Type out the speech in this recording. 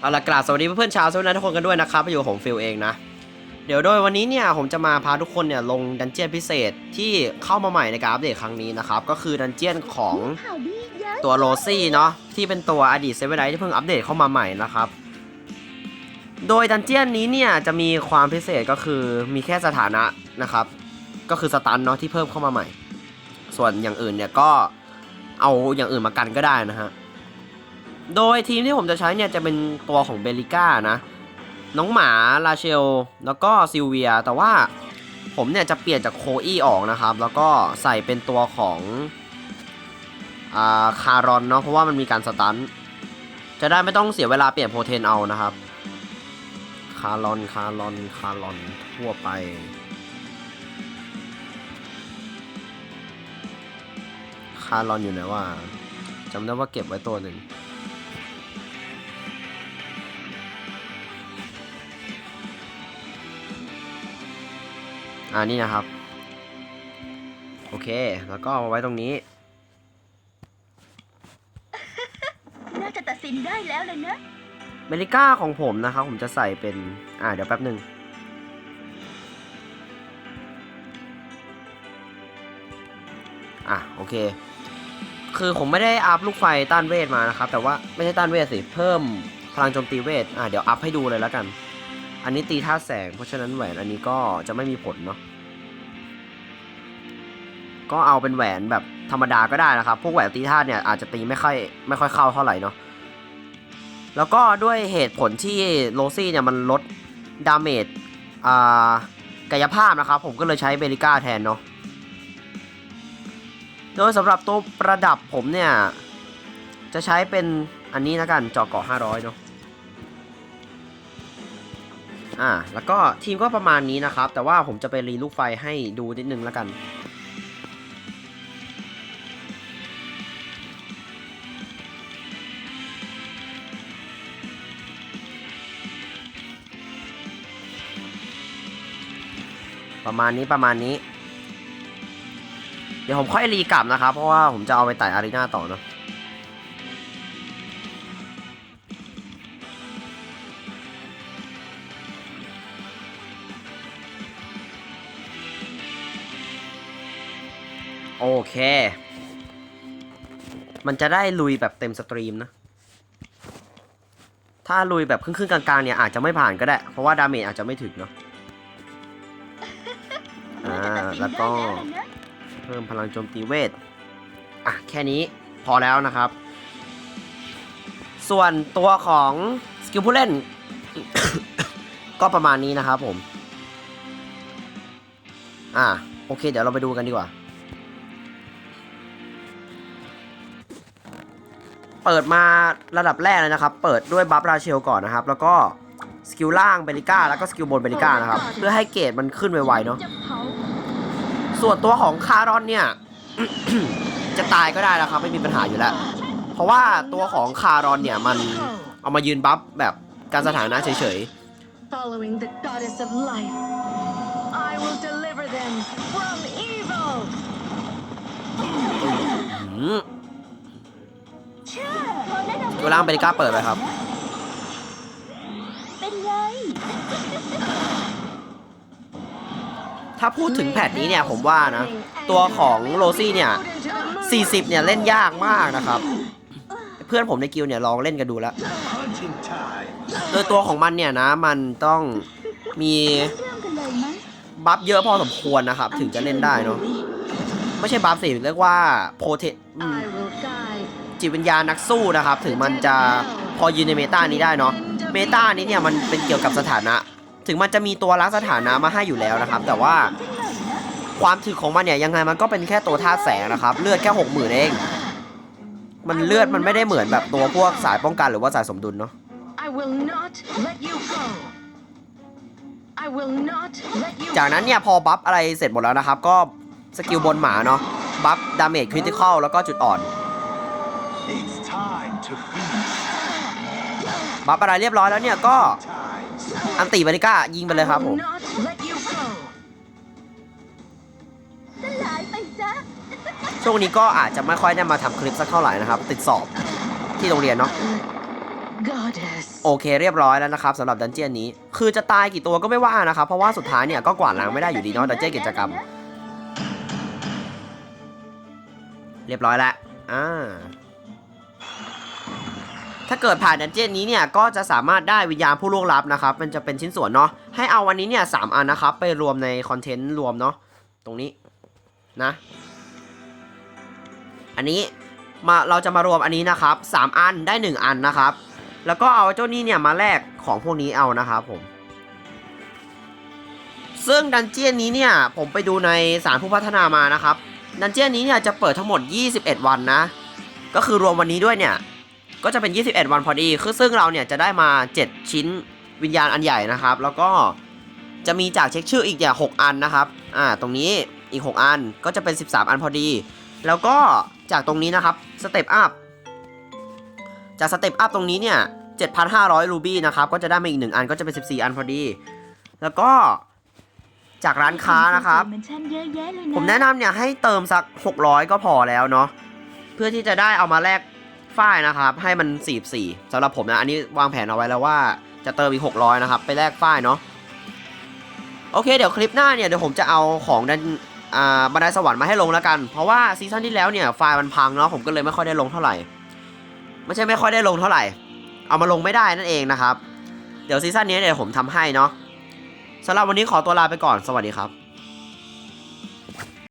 เอาละกราบสวัสดีเพื่อนๆชาวโซนทุกคนกันด้วยนะครับอยู่ผมฟิลเองนะ เดี๋ยวโดยวันนี้เนี่ยผมจะมาพาทุกคนเนี่ยลงดันเจียนพิเศษที่เข้ามาใหม่ในการอัปเดตครั้งนี้นะครับ ก็คือดันเจียนของตัวโรซี่เนาะที่เป็นตัวอดีตเซเว่นไที่เพิ่งอัปเดตเข้ามาใหม่นะครับ โดยดันเจียนนี้เนี่ยจะมีความพิเศษก็คือมีแค่สถานะนะครับ ก็คือสตันเนาะที่เพิ่มเข้ามาใหม่ ส่วนอย่างอื่นเนี่ยก็เอาอย่างอื่นมากันก็ได้นะฮะ โดยทีมที่ผมจะใช้เนี่ยจะเป็นตัวของเบลิก้านะ น้องหมาลาเชล แล้วก็ซิลเวีย แต่ว่าผมเนี่ยจะเปลี่ยนจากโคอี้ออกนะครับ แล้วก็ใส่เป็นตัวของอ่าคารอนเนาะเพราะว่ามันมีการสตันจะได้ไม่ต้องเสียเวลาเปลี่ยนโพเทนเอานะครับ คารอนคารอนคารอนทั่วไปคารอนอยู่ไหนว่าจำได้ว่าเก็บไว้ตัวหนึ่ง อ่านี่นะครับ โอเค แล้วก็เอามาไว้ตรงนี้ น่าจะตัดสินได้แล้วเลยนะเมริก้าของผมนะครับ ผมจะใส่เป็น อ่า เดี๋ยวแป๊บหนึ่งอะ โอเค คือผมไม่ได้อัพลูกไฟต้านเวทมานะครับ แต่ว่าไม่ใช่ต้านเวทสิ เพิ่มพลังโจมตีเวท อะ เดี๋ยวอัพให้ดูเลยแล้วกัน อันนี้ตีท่าแสง เพราะฉะนั้นแหวนอันนี้ก็จะไม่มีผลเนาะก็เอาเป็นแหวนแบบธรรมดาก็ได้นะครับ พวกแหวนตีธาเนี่ยอาจจะตีไม่ค่อยไม่ค่อยเข้าเท่าไหร่เนาะแล้วก็ด้วยเหตุผลที่โรซี่เนี่ยมันลดดาเมจอ่ากายภาพนะครับ ผมก็เลยใช้เบริก้าแทนเนาะโดยสำหรับตัวประดับผมเนี่ย จะใช้เป็นอันนี้นะกันจอเกาะ500 เนาะ อ่า แล้วก็ทีมก็ประมาณนี้นะครับ แต่ว่าผมจะไปรีลูกไฟให้ดูนิดนึงแล้วกันประมาณนี้ประมาณนี้ เดี๋ยวผมค่อยรีกลับนะครับ เพราะว่าผมจะเอาไปไต่อารีนาต่อเนอะ โอเค มันจะได้ลุยแบบเต็มสตรีมนะ ถ้าลุยแบบครึ่งๆกลางๆเนี่ยอาจจะไม่ผ่านก็ได้ เพราะว่าดาเมจอาจจะไม่ถึงเนาะ อ่าน่าจะตัดสินแล้วได้ก็แล้วเลยนะเพิ่มพลังโจมตีเวท อะ แค่นี้พอแล้วนะครับ ส่วนตัวของสกิลผู้เล่น ก็ประมาณนี้นะครับผม อะโอเค เดี๋ยวเราไปดูกันดีกว่า เปิดมาระดับแรกเลยนะครับ เปิดด้วยบัฟราเชลก่อนนะครับ แล้วก็สกิลล่างเบลิก้าแล้วก็สกิลบนเบลิก้านะครับ เพื่อให้เกรดมันขึ้นไวๆเนาะจะเผาส่วนตัวของคารอนเนี่ย จะตายก็ได้นะครับ ไม่มีปัญหาอยู่แล้ว เพราะว่าตัวของคารอนเนี่ยมันเอามายืนบัฟแบบการสถานะเฉย Following the goddess of life, I will deliver them from evil. ๆอืมเชื่อขอแนะนำตัวล่างเบลิก้าเปิดไปครับ เป็นไงถ้าพูดถึงแพทนี้เนี่ยผมว่านะ ตัวของโรซี่เนี่ย 40 เนี่ยเล่นยากมากนะครับ เพื่อนผมในกิลด์เนี่ยลองเล่นกันดูแล้ว Hunting time. โดยตัวของมันเนี่ยนะ มันต้องมีเริ่มกันเลยไหมบัฟเยอะพอสมควรนะครับ ถึงจะเล่นได้เนาะไม่ใช่บัฟสิเรียกว่าโพเท I will guide จิตวิญญาณนักสู้นะครับ ถึงมันจะพอยืนในเมตานี้ได้เนาะเมตานี้เนี่ยมันเป็นเกี่ยวกับสถานะ ถึงมันจะมีตัวรักสถานะมาให้อยู่แล้วนะครับ แต่ว่าความถึกของมันเนี่ยยังไงมันก็เป็นแค่ตัวธาตุแสงนะครับ เลือดแค่หกหมื่นเอง มันเลือดมันไม่ได้เหมือนแบบตัวพวกสายป้องกันหรือว่าสายสมดุลเนาะ I will not let you go. I will not let you จากนั้นเนี่ยพอบัฟอะไรเสร็จหมดแล้วนะครับ ก็สกิลบนหมาเนาะบัฟดาเมจคริติคอลแล้วก็จุดอ่อน บัฟอะไรเรียบร้อยแล้วเนี่ยก็ Time. อันติบาริก้ายิงไปเลยครับ I ผม will not let you go. สลายไปซะช่วงนี้ก็อาจจะไม่ค่อยได้มาทำคลิปสักเท่าไหร่นะครับ ติดสอบที่โรงเรียนเนาะ Goddess โอเคเรียบร้อยแล้วนะครับสำหรับดันเจียนนี้ คือจะตายกี่ตัวก็ไม่ว่านะครับ เพราะว่าสุดท้ายเนี่ยก็กวาดล้างไม่ได้อยู่ดีเนาะดันเจียนกิจกรรม เรียบร้อยแล้วอ่า ถ้าเกิดผ่านดันเจี้ยนนี้เนี่ยก็จะสามารถได้วิญญาณผู้ล่วงลับนะครับ มันจะเป็นชิ้นส่วนเนาะให้เอาวันนี้เนี่ยสามอันนะครับ ไปรวมในคอนเทนต์รวมเนาะตรงนี้นะ อันนี้มาเราจะมารวมอันนี้นะครับสามอันได้หนึ่งอันนะครับ แล้วก็เอาเจ้านี้เนี่ยมาแลกของพวกนี้เอานะครับผมซึ่งดันเจี้ยนนี้เนี่ยผมไปดูในสารผู้พัฒนามานะครับดันเจี้ยนนี้เนี่ยจะเปิดทั้งหมด 21 วันนะ ก็คือรวมวันนี้ด้วยเนี่ย ก็จะเป็น 21 วันพอดี คือซึ่งเราเนี่ยจะได้มา 7 ชิ้นวิญญาณอันใหญ่นะครับ แล้วก็จะมีจากเช็คชื่ออีกอย่าง 6 อันนะครับ อ่า ตรงนี้อีก 6 อันก็จะเป็น 13 อันพอดี แล้วก็จากตรงนี้นะครับ สเต็ปอัพ จากสเต็ปอัพตรงนี้เนี่ย 7,500 รูบี้นะครับ ก็จะได้มาอีก 1 อันก็จะเป็น 14 อันพอดี แล้วก็จากร้านค้านะครับ ผมแนะนำเนี่ยให้เติมสัก 600 ก็พอแล้วเนาะ เพื่อที่จะได้เอามาแลก ฝ้ายนะครับ ให้มัน 44สำหรับผมนะ อันนี้วางแผนเอาไว้แล้วว่าจะเติมอีก 600 นะครับ ไปแลกฝ้ายเนาะ โอเค เดี๋ยวคลิปหน้าเนี่ย เดี๋ยวผมจะเอาของดันอ่าบันไดสวรรค์มาให้ลงแล้วกัน เพราะว่าซีซั่นที่แล้วเนี่ยไฟล์มันพังเนาะ ผมก็เลยไม่ค่อยได้ลงเท่าไหร่ ไม่ใช่ไม่ค่อยได้ลงเท่าไหร่ เอามาลงไม่ได้นั่นเองนะครับ เดี๋ยวซีซั่นนี้เนี่ยวผมทำให้เนาะสำหรับวันนี้ขอตัวลาไปก่อน สวัสดีครับ